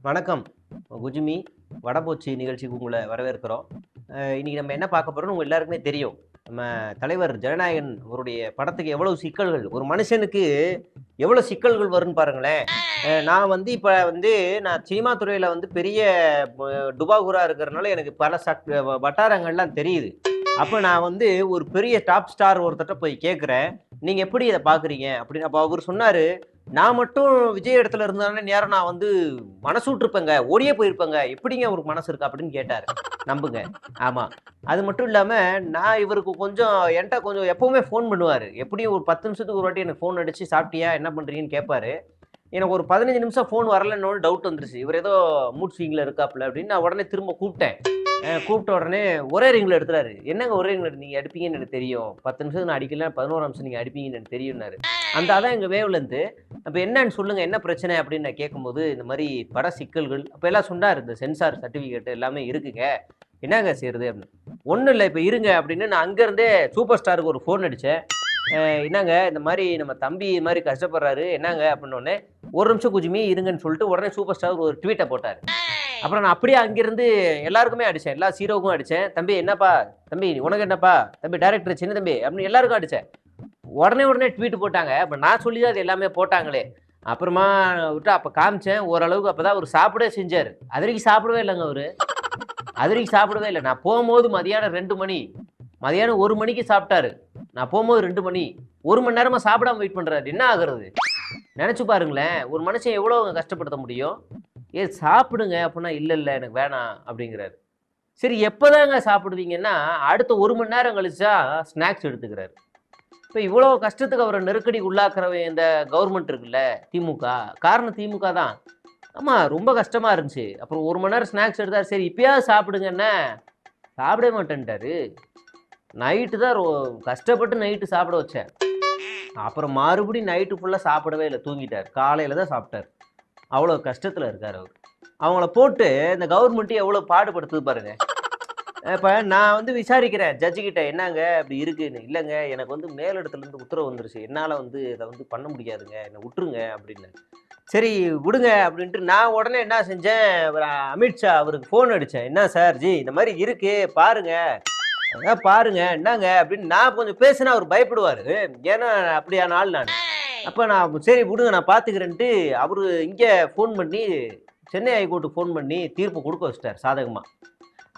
வணக்கம். குஜுமி வடபோச்சி நிகழ்ச்சிக்கு உங்களை வரவேற்கிறோம். இன்றைக்கி இன்னைக்கு நம்ம என்ன பார்க்க போறோம்னு உங்க எல்லாருக்குமே தெரியும். நம்ம தலைவர் ஜனநாயகன் அவருடைய படத்துக்கு எவ்வளவு சிக்கல்கள் ஒரு மனுஷனுக்கு எவ்வளவு சிக்கல்கள் வரும்னு பாருங்களேன். நான் வந்து இப்போ வந்து நான் சினிமா துறையில வந்து பெரிய அஹ், டுபாகுரா இருக்கிறதுனால எனக்கு பல சக் வட்டாரங்கள்லாம் தெரியுது. அப்போ நான் வந்து ஒரு பெரிய டாப் ஸ்டார் ஒருத்தட்ட போய் கேட்குறேன் நீங்கள் எப்படி இதை பார்க்குறீங்க அப்படின்னு அப்போ அவர் சொன்னார் நான் மட்டும் விஜய் இடத்துல இருந்தானே நேரம் நான் வந்து மனசு விட்டுருப்பேங்க ஓடியே போயிருப்பேங்க. எப்படிங்க அவருக்கு மனசு இருக்கு அப்படின்னு கேட்டார். நம்புங்க. ஆமாம் அது மட்டும் இல்லாமல் நான் இவருக்கு கொஞ்சம் என்கிட்ட கொஞ்சம் எப்பவுமே ஃபோன் பண்ணுவார். எப்படியும் ஒரு பத்து நிமிஷத்துக்கு ஒரு வாட்டி எனக்கு ஃபோன் அடித்து சாப்பிட்டியா? என்ன பண்ணுறீங்கன்னு கேட்பாரு. எனக்கு ஒரு பதினஞ்சு நிமிஷம் ஃபோன் வரலன்னு டவுட் வந்துருச்சு. இவர் ஏதோ மூட் ஸ்விங்கில் இருக்காப்புல அப்படின்னு நான் உடனே திரும்ப கூப்பிட்டேன். கூப்பிட்ட உடனே ஒரே ரிங்கில் எடுத்துறாரு. என்னங்க ஒரே ரிங்கில் நீங்கள் அடிப்பீங்கன்னு எனக்கு தெரியும். பத்து நிமிஷத்துக்கு நான் அடிக்கல பதினோரு நிமிஷம் நீங்கள் அடிப்பீங்கன்னு எனக்கு தெரியும்னாரு. அந்த அதான் எங்கள் வேவ்லேருந்து அப்போ என்னன்னு சொல்லுங்கள் என்ன பிரச்சனை? அப்படின்னு நான் கேட்கும்போது இந்த மாதிரி பட சிக்கல்கள் அப்போ எல்லாம் சொன்னார் இந்த சென்சார் சர்டிஃபிகேட் எல்லாமே இருக்குங்க. என்னங்க செய்யுது அப்படின்னு. ஒன்றும் இல்லை இப்போ இருங்க அப்படின்னு நான் அங்கேருந்தே சூப்பர் ஸ்டாருக்கு ஒரு ஃபோன் அடித்தேன் என்னங்க இந்த மாதிரி நம்ம தம்பி இது மாதிரி கஷ்டப்படுறாரு என்னங்க? அப்படின்னோடனே ஒரு நிமிஷம் குஜுமி இருங்கன்னு சொல்லிட்டு உடனே சூப்பர் ஸ்டார் ஒரு ட்வீட்டை போட்டார். அப்புறம் நான் அப்படியே அங்கேருந்து எல்லாருக்குமே அடித்தேன் எல்லா ஹீரோவுக்கும் அடித்தேன் தம்பி என்னப்பா? தம்பி உனக்கு என்னப்பா? தம்பி டேரக்டர் சின்ன தம்பி அப்படின்னு எல்லாருக்கும் அடித்தேன் உடனே உடனே ட்வீட் போட்டாங்க. அப்போ நான் சொல்லி தான் அது எல்லாமே போட்டாங்களே. அப்புறமா விட்டு அப்போ காமிச்சேன். ஓரளவுக்கு அப்போ தான் அவர் சாப்பிடவே செஞ்சார். அது வரைக்கும் சாப்பிடவே இல்லைங்க அவர். அது வரைக்கும் சாப்பிடவே இல்லை. நான் போகும்போது மதியானம் ரெண்டு மணி மதியானம் ஒரு மணிக்கு சாப்பிட்டாரு. நான் போகும்போது ரெண்டு மணி ஒரு மணி நேரமாக சாப்பிடாம வெயிட் பண்ணுறாரு என்ன ஆகுறது? நினச்சி பாருங்களேன். ஒரு மனுஷன் எவ்வளோ கஷ்டப்படுத்த முடியும்? ஏ சாப்பிடுங்க அப்படின்னா இல்லை இல்லை எனக்கு வேணாம் அப்படிங்கிறாரு. சரி எப்போதாங்க சாப்பிடுவீங்கன்னா அடுத்த ஒரு மணி நேரம் கழிச்சா ஸ்நாக்ஸ் எடுத்துக்கிறாரு. இப்போ இவ்வளோ கஷ்டத்துக்கு அவரை நெருக்கடிக்கு உள்ளாக்குறவன் இந்த கவர்மெண்ட் இருக்குல்ல திமுக. காரணம் திமுக தான். ஆமாம் ரொம்ப கஷ்டமாக இருந்துச்சு. அப்புறம் ஒரு மணி நேரம் ஸ்நாக்ஸ் எடுத்தார். சரி இப்பயாவது சாப்பிடுங்கன்னா சாப்பிடவே மாட்டேன்ட்டாரு. நைட்டு தான் ரோ கஷ்டப்பட்டு நைட்டு சாப்பிட வச்சேன். அப்புறம் மறுபடியும் நைட்டு ஃபுல்லாக சாப்பிடவே இல்லை. தூங்கிட்டார். காலையில் தான் சாப்பிட்டார். அவ்வளோ கஷ்டத்தில் இருக்கார் அவர். அவங்கள போட்டு இந்த கவர்மெண்ட்டு எவ்வளோ பாடுபடுத்துது பாருங்க. இப்ப நான் வந்து விசாரிக்கிறேன். ஜட்ஜு கிட்ட என்னங்க அப்படி இருக்குன்னு. இல்லைங்க எனக்கு வந்து மேலிடத்துலேருந்து உத்தரவு வந்துருச்சு. என்னால் வந்து இதை வந்து பண்ண முடியாதுங்க. என்னை விட்டுருங்க அப்படின்னு. சரி விடுங்க அப்படின்ட்டு நான் உடனே என்ன செஞ்சேன்? அமித்ஷா அவருக்கு ஃபோன் அடித்தேன் என்ன சார்? ஜி இந்த மாதிரி இருக்கு. பாருங்க. அதான் பாருங்க. என்னங்க? அப்படின்னு நான் கொஞ்சம் பேசினா அவர் பயப்படுவார். ஏன்னா அப்படியான ஆள் நான். அப்போ நான் சரி விடுங்க நான் பார்த்துக்கிறேன்ட்டு அவர் இங்கே ஃபோன் பண்ணி சென்னை ஹைகோர்ட்டுக்கு ஃபோன் பண்ணி தீர்ப்பு கொடுக்க வச்சிட்டார் சாதகமாக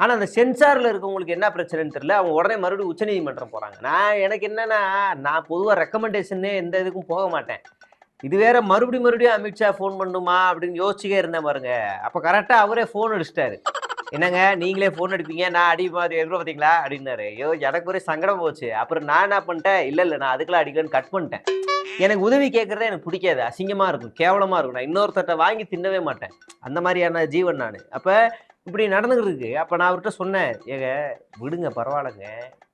ஆனால் அந்த சென்சாரில் இருக்கவங்களுக்கு என்ன பிரச்சனைன்னு தெரியல. அவங்க உடனே மறுபடியும் உச்சநீதிமன்றம் போகிறாங்க நான் எனக்கு என்னென்னா நான் பொதுவாக ரெக்கமெண்டேஷனே எந்த இதுக்கும் போக மாட்டேன். இது வேற மறுபடியும் மறுபடியும் அமித்ஷா ஃபோன் பண்ணுமா அப்படின்னு யோசிச்சுக்கே இருந்தேன் பாருங்க. அப்போ கரெக்டாக அவரே ஃபோன் அடிச்சிட்டாரு. என்னங்க நீங்களே ஃபோன் அடிப்பீங்க? நான் அடி மாதிரி எதிர்ப்பு பார்த்தீங்களா அப்படின்னாரு. ஐயோ எனக்கு ஒரே சங்கடம் போச்சு. அப்புறம் நான் என்ன பண்ணிட்டேன்? இல்லை இல்லை நான் அதுக்கெல்லாம் அடிக்கலன்னு கட் பண்ணிட்டேன். எனக்கு உதவி கேட்குறதே எனக்கு பிடிக்காது. அசிங்கமாக இருக்கும். கேவலமாக இருக்கும். நான் இன்னொருத்தட்ட வாங்கி தின்னவே மாட்டேன். அந்த மாதிரியான ஜீவன் நான். அப்போ இப்படி நடந்துக்கிறதுக்கு அப்போ நான் அவர்கிட்ட சொன்னேன் ஏங்க விடுங்க பரவாயில்லைங்க.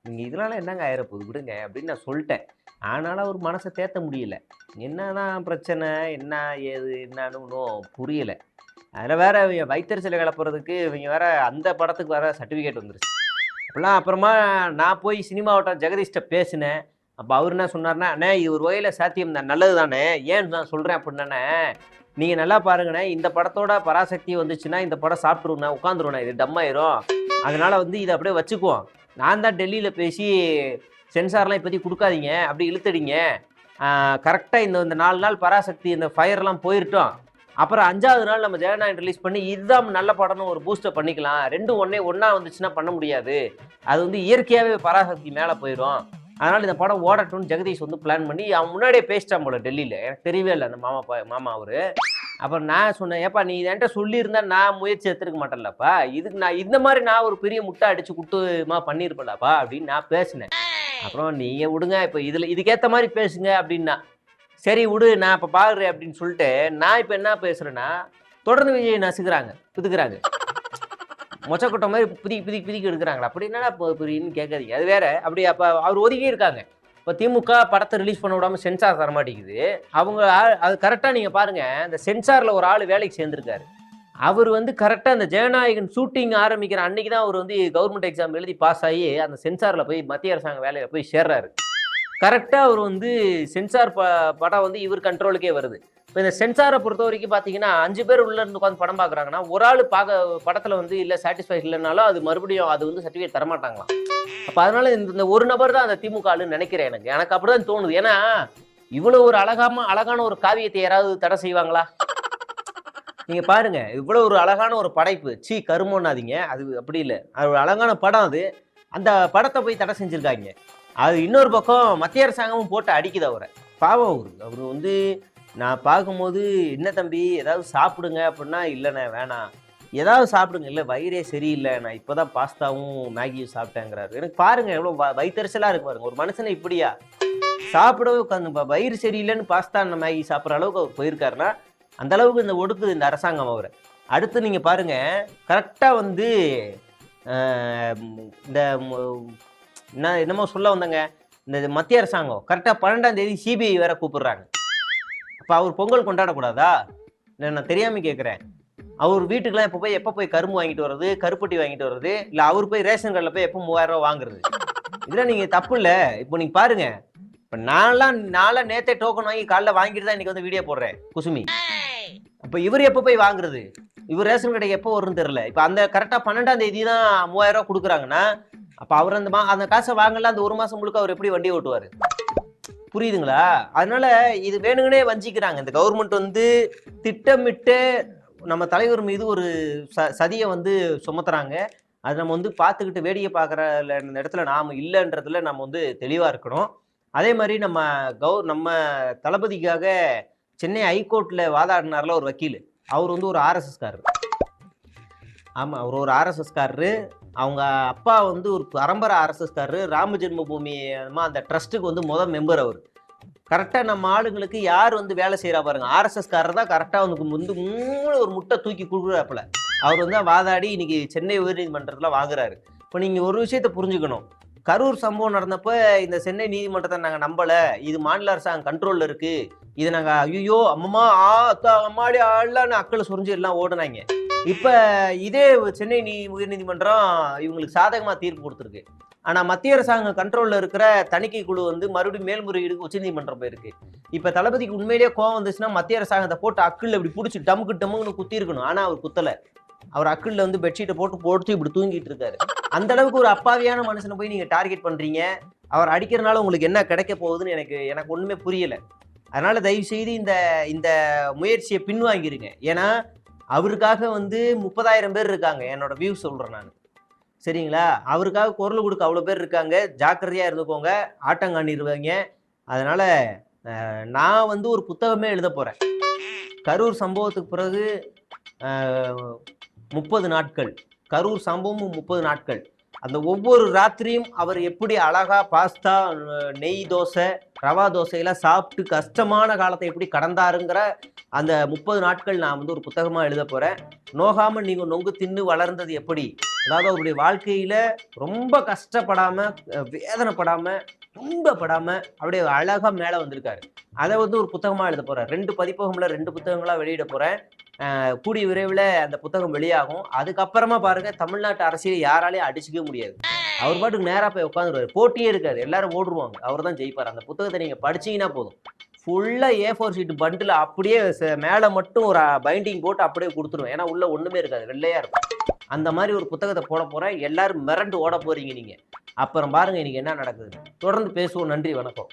நீங்கள் இதனால என்னங்க ஆயிரப்போகுது? விடுங்க அப்படின்னு நான் சொல்லிட்டேன். ஆனாலும் அவர் மனசை தேத்த முடியல. என்னதான் பிரச்சனை? என்ன ஏது என்னன்னு ஒன்றும் புரியலை. அதில் வேற இவங்க வைத்தறிச்சலை கிளப்புறதுக்கு இவங்க வேற அந்த படத்துக்கு வேற சர்டிஃபிகேட் வந்துருச்சு. அப்பெல்லாம் அப்புறமா நான் போய் சினிமாவோட ஜெகதீஷ்ட பேசினேன். அப்போ அவர் என்ன சொன்னார்னா அண்ணே இது ஒரு வகையில் சாத்தியம் தான் நல்லது தானே ஏன் நான் சொல்கிறேன் அப்படின்னே நீங்கள் நல்லா பாருங்கண்ணே இந்த படத்தோட பராசக்தி வந்துச்சுன்னா இந்த படம் சாப்பிட்ருண்ணே உட்காந்துருண்ணே இது டம்மாயிரும் அதனால் வந்து இதை அப்படியே வச்சுக்குவோம். நான் தான் டெல்லியில் பேசி சென்சார்லாம் இப்போதைக்கு கொடுக்காதீங்க அப்படி இழுத்துடிங்க கரெக்டாக இந்த இந்த நாலு நாள் பராசக்தி இந்த ஃபயர்லாம் போயிருட்டோம். அப்புறம் அஞ்சாவது நாள் நம்ம ஜெகநாயன் ரிலீஸ் பண்ணி இதுதான் நல்ல படம்னு ஒரு பூஸ்டர் பண்ணிக்கலாம். ரெண்டும் ஒன்றே ஒன்றா வந்துச்சுன்னா பண்ண முடியாது. அது வந்து இயற்கையாகவே பராசக்தி மேலே போயிடும் அதனால் இந்த படம் ஓடட்டும்னு ஜெகதீஷ் வந்து பிளான் பண்ணி அவன் முன்னாடியே பேசிட்டான் போல டெல்லியில். எனக்கு தெரியவே இல்லை அந்த மாமா மாமா அவர். அப்புறம் நான் சொன்னேன் ஏப்பா நீ என்கிட்ட சொல்லியிருந்தா நான் முயற்சி எடுத்துருக்க மாட்டேன்லப்பா. இதுக்கு நான் இந்த மாதிரி நான் ஒரு பெரிய முட்டை அடிச்சு குட்டுமா பண்ணியிருப்பேன்லப்பா அப்படின்னு நான் பேசினேன். அப்புறம் நீங்கள் விடுங்க இப்போ இதில் இதுக்கேற்ற மாதிரி பேசுங்க அப்படின்னா. சரி விடு நான் இப்போ பார்க்குறேன் அப்படின்னு சொல்லிட்டு நான் இப்போ என்ன பேசுகிறேன்னா தொடர்ந்து விஜய் நசுக்கிறாங்க புதுக்குறாங்க மொச்சக்கொட்டை மாதிரி பிதிக்கி பிதிக்கி பிதிக்கி எடுக்கிறாங்களா. அப்படி என்னடா இப்போ புரியுன்னு கேட்காதீங்க. அது வேற அப்படி அப்போ அவர் ஒதுக்கி இருக்காங்க. இப்போ திமுக படத்தை ரிலீஸ் பண்ண விடாமல் சென்சார் தர மாட்டேங்குது. அவங்க அது கரெக்டாக நீங்கள் பாருங்கள் இந்த சென்சாரில் ஒரு ஆள் வேலைக்கு சேர்ந்துருக்காரு. அவர் வந்து கரெக்டாக அந்த ஜெயநாயகன் ஷூட்டிங் ஆரம்பிக்கிற அன்னைக்கு தான் அவர் வந்து கவர்மெண்ட் எக்ஸாம் எழுதி பாஸ் ஆகி அந்த சென்சாரில் போய் மத்திய அரசாங்க வேலையில் போய் சேர்றாரு. கரெக்டாக அவர் வந்து சென்சார் ப படம் வந்து இவர் கண்ட்ரோலுக்கே வருது. இப்போ இந்த சென்சாரை பொறுத்த வரைக்கும் பார்த்தீங்கன்னா அஞ்சு பேர் உள்ள இருந்து உட்காந்து படம் பார்க்குறாங்கன்னா ஒரு ஆள் பார்க்க படத்தில் வந்து இல்லை சாட்டிஸ்ஃபை இல்லைனாலும் அது மறுபடியும் அது வந்து சர்டிஃபிகேட் தரமாட்டாங்களாம். அப்போ அதனால இந்த இந்த ஒரு நபர் தான் அந்த திமுக ஆளுன்னு நினைக்கிறேன் எனக்கு. எனக்கு அப்படி தான் தோணுது. ஏன்னா இவ்வளோ ஒரு அழகாம அழகான ஒரு காவியத்தை யாராவது தடை செய்வாங்களா? நீங்க பாருங்க இவ்வளோ ஒரு அழகான ஒரு படைப்பு. சீ கருமோன்னாதீங்க. அது அப்படி இல்லை. அது ஒரு அழகான படம் அது. அந்த படத்தை போய் தடை செஞ்சுருக்காங்க. அது இன்னொரு பக்கம் மத்திய அரசாங்கமும் போட்டு அடிக்குது அவரை. பாவம் அவரு. அவர் வந்து நான் பார்க்கும்போது என்ன தம்பி ஏதாவது சாப்பிடுங்க அப்படின்னா இல்லைண்ணே வேணாம். ஏதாவது சாப்பிடுங்க. இல்லை வயிறே சரியில்லை. நான் இப்போ தான் பாஸ்தாவும் மேகியும் சாப்பிட்டேங்கிறாரு. எனக்கு பாருங்கள் எவ்வளோ வ- இருக்கு பாருங்க. ஒரு மனுஷனை இப்படியா? சாப்பிடவே உட்காந்து வயிறு சரியில்லைன்னு பாஸ்தா அந்த மேகி சாப்பிட்ற அளவுக்கு அவர் போயிருக்காருன்னா அந்த அளவுக்கு இந்த ஒடுக்குது இந்த அரசாங்கம் அவரை. அடுத்து நீங்கள் பாருங்க கரெக்டாக வந்து இந்த என்ன என்னமோ சொல்ல வந்தங்க. இந்த மத்திய அரசாங்கம் கரெக்டாக பன்னெண்டாம் தேதி சிபிஐ வேற கூப்பிடுறாங்க. அப்ப அவர் பொங்கல் கொண்டாடக்கூடாதா? இல்லை நான் தெரியாம கேட்குறேன் அவர் வீட்டுக்கெல்லாம் எப்போ போய் எப்போ போய் கரும்பு வாங்கிட்டு வர்றது கருப்பட்டி வாங்கிட்டு வர்றது இல்லை அவர் போய் ரேஷன் கடையில் போய் எப்போ மூவாயிரம் ரூபா வாங்குறது? இதெல்லாம் நீங்கள் தப்பு இல்லை. இப்போ நீங்கள் பாருங்க. இப்போ நான்லாம் நான்லாம் நேத்தே டோக்கன் வாங்கி காலைல வாங்கிட்டு தான் இன்னைக்கு வந்து வீடியோ போடுறேன் குசுமி. இப்போ இவர் எப்போ போய் வாங்குறது? இவர் ரேஷன் கடைக்கு எப்போ வரும்னு தெரில இப்போ அந்த கரெக்டாக பன்னெண்டாம் தேதி தான் மூவாயிரம் ரூபா கொடுக்குறாங்கன்னா அப்போ அவர் அந்த மா அந்த காசை வாங்கல அந்த ஒரு மாதம் முழுக்க அவர் எப்படி வண்டி ஓட்டுவார்? புரியுதுங்களா? அதனால இது வேணுங்கனே வஞ்சிக்கிறாங்க. இந்த கவர்மெண்ட் வந்து திட்டமிட்டு நம்ம தலைவர் மீது ஒரு ச சதியை வந்து சுமத்துறாங்க. அது நம்ம வந்து பார்த்துக்கிட்டு வேடிக்கை பார்க்குற இடத்துல நாம் இல்லைன்றதுல நம்ம வந்து தெளிவாக இருக்கணும். அதே மாதிரி நம்ம கவு நம்ம தளபதிக்காக சென்னை ஹைகோர்ட்டில் வாதாடினார்ல ஒரு வக்கீல். அவர் வந்து ஒரு ஆர்எஸ்எஸ்காரர் ஆமாம் அவர் ஒரு ஆர்எஸ்எஸ்காரரு அவங்க அப்பா வந்து ஒரு பரம்பரை ஆர்எஸ்எஸ்காரரு ராம ஜென்மபூமி அந்த ட்ரஸ்ட்டுக்கு வந்து முதல் மெம்பர் அவர். கரெக்டாக நம்ம ஆளுங்களுக்கு யார் வந்து வேலை செய்கிறா பாருங்க. ஆர்எஸ்எஸ்காரர் தான் கரெக்டாக வந்து வந்து மூணு ஒரு முட்டை தூக்கி கொடுக்குறாப்புல. அவர் வந்து வாதாடி இன்னைக்கு சென்னை உயர்நீதிமன்றத்தில் வாங்குறாரு. இப்போ நீங்கள் ஒரு விஷயத்தை புரிஞ்சுக்கணும். கரூர் சம்பவம் நடந்தப்போ இந்த சென்னை நீதிமன்றத்தை நாங்கள் நம்பலை. இது மாநில அரசாங்கம் கண்ட்ரோலில் இருக்குது இதை நாங்கள் ஐயோ அம்மா ஆ அக்கா அம்மாடி ஆள்லான்னு அக்களை சொரிஞ்சு எல்லாம் ஓடுனாங்க. இப்போ இதே சென்னை நீ உயர்நீதிமன்றம் இவங்களுக்கு சாதகமாக தீர்ப்பு கொடுத்துருக்கு. ஆனால் மத்திய அரசாங்கம் கண்ட்ரோலில் இருக்கிற தணிக்கை குழு வந்து மறுபடியும் மேல்முறையீடுக்கு உச்சநீதிமன்றம் போயிருக்கு. இப்போ தளபதிக்கு உண்மையிலேயே கோவம் வந்துச்சுன்னா மத்திய அரசாங்கத்தை போட்டு அக்கிள் இப்படி பிடிச்சி டமுக்கு டமுக்குன்னு குத்தி இருக்கணும் ஆனால் அவர் குத்தலை. அவர் அக்கிளில் வந்து பெட்ஷீட்டை போட்டு போட்டு இப்படி தூங்கிட்டு இருக்காரு. அந்த அளவுக்கு ஒரு அப்பாவியான மனுஷனை போய் நீங்கள் டார்கெட் பண்ணுறீங்க அவர் அடிக்கிறனால உங்களுக்கு என்ன கிடைக்க போகுதுன்னு எனக்கு எனக்கு ஒன்றுமே புரியலை. அதனால தயவு செய்து இந்த இந்த முயற்சியை பின்வாங்கிருங்க. ஏன்னா அவருக்காக வந்து முப்பதாயிரம் பேர் இருக்காங்க. என்னோட வியூ சொல்கிறேன் நான். சரிங்களா? அவருக்காக குரல் கொடுக்க அவ்வளோ பேர் இருக்காங்க. ஜாக்கிரதையாக இருந்துக்கோங்க. ஆட்டங்காண்டிடுவாங்க அதனால் நான் வந்து ஒரு புத்தகமே எழுத போகிறேன் கரூர் சம்பவத்துக்கு பிறகு முப்பது நாட்கள். கரூர் சம்பவமும் முப்பது நாட்கள். அந்த ஒவ்வொரு ராத்திரியும் அவர் எப்படி அழகா பாஸ்தா நெய் தோசை ரவா தோசையெல்லாம் சாப்பிட்டு கஷ்டமான காலத்தை எப்படி கடந்தாருங்கிற அந்த முப்பது நாட்கள் நான் வந்து ஒரு புத்தகமா எழுத போறேன். நோகாமல் நீங்க நொங்கு தின்னு வளர்ந்தது எப்படி? அதாவது அவருடைய வாழ்க்கையில் ரொம்ப கஷ்டப்படாமல் வேதனைப்படாமல் துன்பப்படாமல் அப்படியே அழகாக மேலே வந்திருக்காரு. அதை வந்து ஒரு புத்தகமாக எழுத போகிறேன் ரெண்டு பதிப்பகம்ல ரெண்டு புத்தகங்களாக வெளியிட போகிறேன் கூடிய விரைவில் அந்த புத்தகம் வெளியாகும். அதுக்கப்புறமா பாருங்க தமிழ்நாட்டு அரசியல் யாராலையும் அடிச்சுக்கவே முடியாது. அவர் பாட்டுக்கு நேராக போய் உட்காந்துருவாரு. போட்டியே இருக்காது. எல்லாரும் ஓடுருவாங்க அவர் தான் ஜெயிப்பார். அந்த புத்தகத்தை நீங்கள் படிச்சீங்கன்னா போதும். ஃபுல்லாக ஏ ஃபோர் ஷீட் பண்டில் அப்படியே மேலே மட்டும் ஒரு பைண்டிங் போட்டு அப்படியே கொடுத்துருவேன். ஏன்னா உள்ளே ஒன்றுமே இருக்காது. வெள்ளையாக இருக்கும். அந்த மாதிரி ஒரு புத்தகத்தை போட போகிறேன் எல்லாரும் மிரண்டு ஓட போகிறீங்க நீங்கள் அப்புறம் பாருங்கள் இன்றைக்கி என்ன நடக்குது தொடர்ந்து பேசுவோம். நன்றி வணக்கம்.